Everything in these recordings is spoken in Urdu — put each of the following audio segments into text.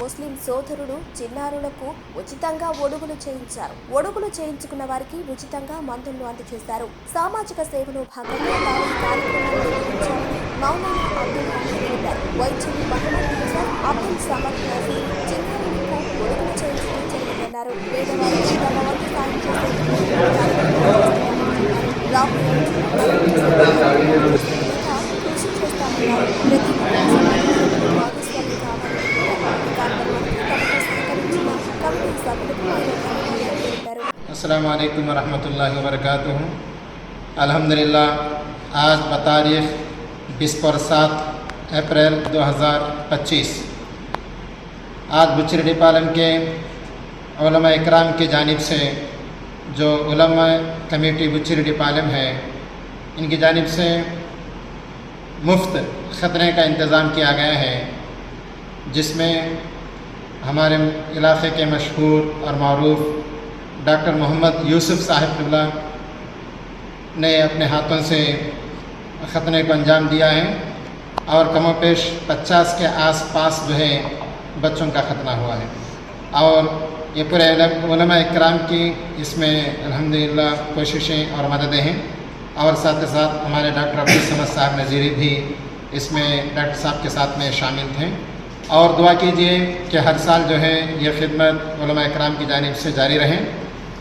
ముస్లిం సోదరుడు చిన్నారులకు ఉచితంగా ఒడుగులు చేయించారు. ఒడుగులు చేయించుకున్న వారికి ఉచితంగా మందులను అందజేశారు. సామాజిక సేవలో భాగంగా తాను కార్యక్రమాన్ని నిర్వహించాలని మౌలానా అబ్దుల్ హమీద్ తెలిపారు వైద్యులు మహమ్మద్ అబ్దుల్ సమద్ నజీర్ చిన్నారులకు ఒడుగులు చేయించడం జరిగిందన్నారు. పేదవారు తమ వంతు సాయం చేసేందుకు రాబోయే السلام علیکم ورحمۃ اللہ وبرکاتہ۔ الحمد للہ آج بتاریخ بیس پر سات اپریل دو ہزار پچیس۔ آج بچرڈی پالم کے علماء اکرام کی جانب سے جو علماء کمیٹی بچرڈی پالم ہے، ان کی جانب سے مفت خطرے کا انتظام کیا گیا ہے، جس میں ہمارے علاقے کے مشہور اور معروف ڈاکٹر محمد یوسف صاحب اللہ نے اپنے ہاتھوں سے خطنے کو انجام دیا ہے اور کم و پیش پچاس کے آس پاس جو ہے بچوں کا خطنہ ہوا ہے۔ اور یہ پورے علماء اکرام کی اس میں الحمدللہ کوششیں اور مددیں ہیں۔ اور ساتھ ساتھ ہمارے ڈاکٹر عبد صاحب نظیری بھی اس میں ڈاکٹر صاحب کے ساتھ میں شامل تھے۔ اور دعا کیجیے کہ ہر سال جو ہے یہ خدمت علماء اکرام کی جانب سے جاری رہیں۔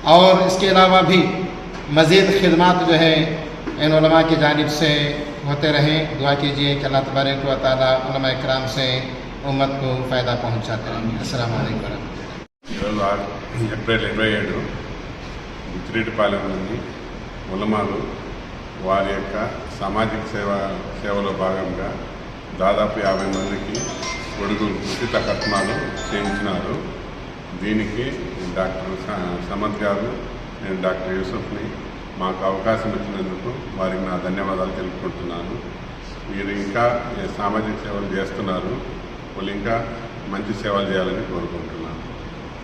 اور اس کے علاوہ بھی مزید خدمات جو ہے ان علماء کی جانب سے ہوتے رہیں۔ دعا کیجیے کہ اللہ تبارک و تعالیٰ علماء اکرام سے امت کو فائدہ پہنچاتے رہیں۔ السلام علیکم ورحمۃ ఏప్రిల్ ఇరవై ఏడు ఉత్తిరెడ్డిపాలెం నుండి ఉలమాలు వారి యొక్క సామాజిక సేవ సేవలో భాగంగా దాదాపు యాభై మందికి కొడుకు ఉచిత కట్నాలు చేయించినారు. దీనికి డాక్టర్ స- సమద్ గారు నేను డాక్టర్ యూసుఫ్ని మాకు అవకాశం ఇచ్చినందుకు వారికి నా ధన్యవాదాలు తెలుపుకుంటున్నాను. మీరు ఇంకా సామాజిక సేవలు చేస్తున్నారు వాళ్ళు ఇంకా మంచి సేవలు చేయాలని కోరుకుంటున్నాను.